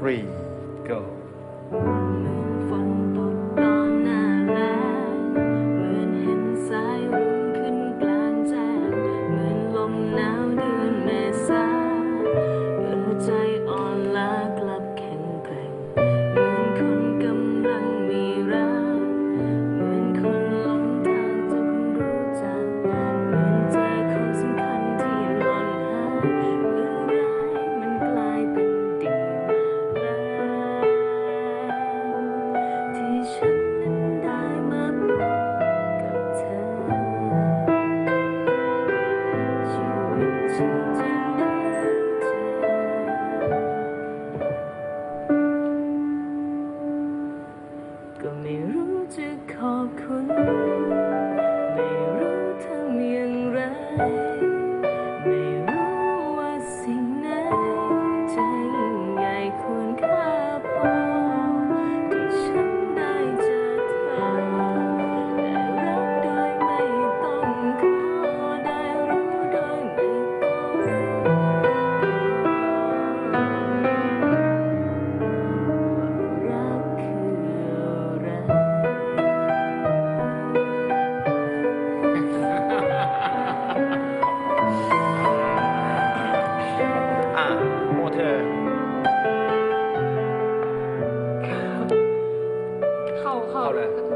three go ก็ไม่รู้จะขอบคุณ ไม่รู้ทำอย่างไร ไม่รู้ว่าสิ่งไหนจะยิ่งใหญ่ควรค่า เ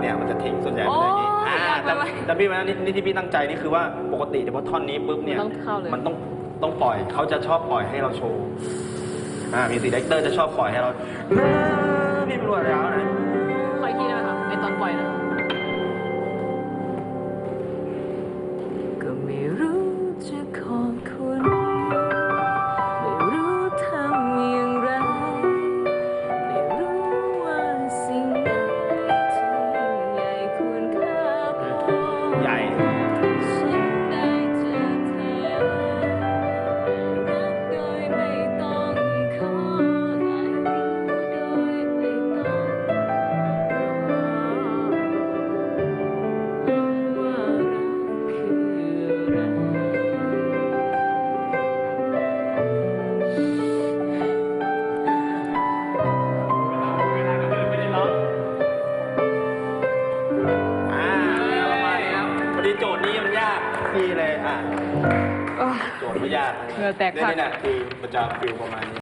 เหรอครับเนี่ยมันจะทิ้งส่วนใหญ่โอ้มันจะอย่างนี้อ่ายากไปแต่ไหมแต่พี่ว่านี่นี่ที่พี่ตั้งใจนี่คือว่าปกติเฉพาะท่อนนี้ปุ๊บเนี่ยมันต้องเข้าเลย มันต้องต้องปล่อยเขาจะชอบปล่อยให้เราโชว์อ่ามีสีดีเรคเตอร์จะชอบปล่อยให้เราพี่ไม่รู้อะไรแล้วนะ พ นี้มันยากพี่เลยอะโอ้ยโจทย์ไม่ยากเหงื่อแตกนี่พรากนี่แหละคือมันจะฟิลประมาณนี้